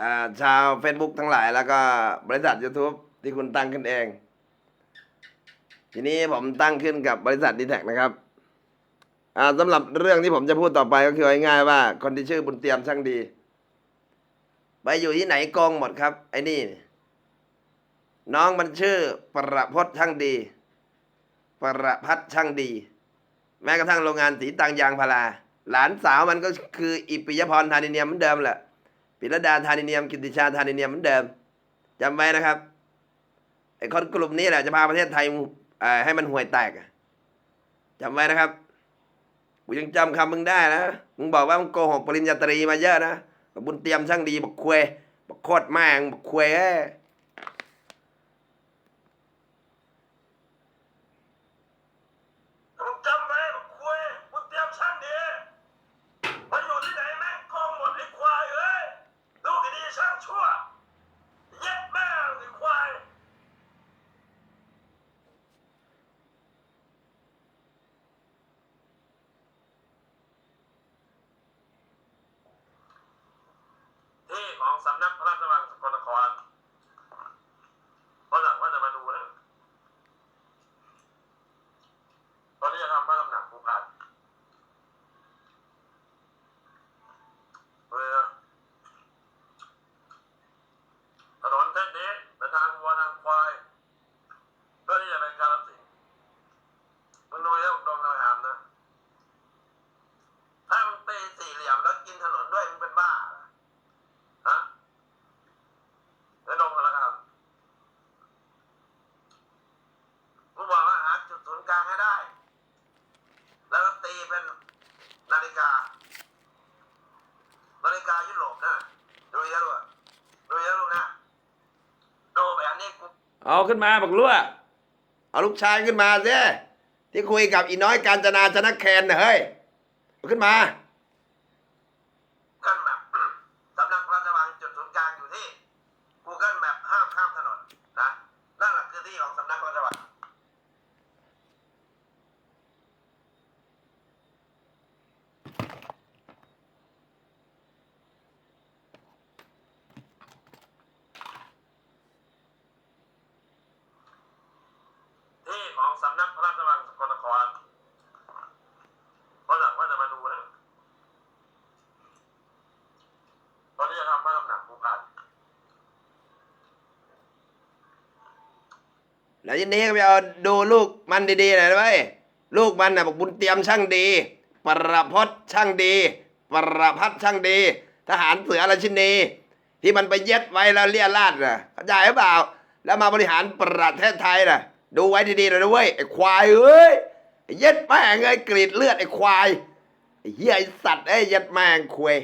อ่าชาว Facebook ทั้งหลายแล้วก็บริษัท YouTube ที่คุณตั้งขึ้นเอง ทีนี้ผมตั้งขึ้นกับบริษัทดีแท็นะครับอ่าสำหรับเรื่องที่ผมจะพูดต่อไปก็คือง่ายๆว่า คนที่ชื่อบุญเตรียมช่างดี ไปอยู่ที่ไหนโกงหมดครับ ไอ้นี่ น้องมันชื่อประพจน์ช่างดี ประพัฒช่างดี แม้กระทั่งโรงงานสีตังยางพาราหลานสาวมันก็คืออิปิยพรธานิเนียมเหมือนเดิมแหละ ปิรดาธานิเนียม กิติชาธานิเนียมเหมือนเดิมจำไว้นะครับไอ้คนกลุ่มนี้แหละจะพาประเทศไทยให้มันห่วยแตกจำไว้นะครับกูยังจำคำมึงได้นะมึงบอกว่ามึงโกหกปริญญาตรีมาเยอะนะบุญเตรียมช่างดีบักควยบักโคตรแม่งบักควยเอ้ย มึงจำไว้คุยมึงเตรียมช่างดีไปอยู่ที่ไหนแม่งโกงหมดไอ้ควายเอ้ยลูกไอ้ดีช่างชั่วเย็ดแม่งไอ้ควาย ที่ของสำนักพระราชวังสกลนครวันหลังว่าจะมาดูนะ ตอนนี้จะทำพระตำหนักภูพานเลยนะถนนเส้นนี้เป็นทางวัวทางควาย เพื่อที่จะเป็นการสินธุ์มันดูแล้วดงกระหามนะ ถ้ามึงตีสี่เหลี่ยมแล้วกินถนนด้วยมึงเป็นบ้าเหรอฮะแล้วดงกันแล้วครับกูบอกว่าหาจุดศูนย์กลางให้ได้ แล้วก็ตีเป็นนาฬิกา นาฬิกายุโรปนะ ดูเยอะลูกอะดูเยอะลูกนะ ดูแบบนี้กู เอาขึ้นมาบอกลั่วเอาลูกชายขึ้นมาสิที่คุยกับอีน้อยการจนาชนะแคนน่ะเฮ้ยเอาขึ้นมา Google Map สำนักพระราชวังจุดศูนย์กลางอยู่ที่ Google Map ห้ามข้ามถนนนะ นั่นแหละคือที่ของสำนักพระราชวัง ที่ของสำนักพระราชวังสกลนครวันหลังว่าจะมาดูนะ ตอนนี้จะทำพระตำหนักภูพาน แล้วทีนี้ก็ไปเอาดูลูกมันดีๆหน่อยนะเว้ยลูกมันน่ะบอกบุญเตรียมช่างดี ประพจน์ช่างดี ประพัฒน์ช่างดี ทหารเสือราชินี ที่มันไปเย็ดไว้แล้วเลี่ยราดน่ะเข้าใจหรือเปล่า แล้วมาบริหารประเทศไทยน่ะ ดูไว้ดีๆหน่อยนะเว้ยไอ้ควายเอ้ยเย็ดแม่งไอ้กรีดเลือดไอ้ควายไอ้เหี้ยไอ้สัตว์ไอ้เย็ดแม่งควย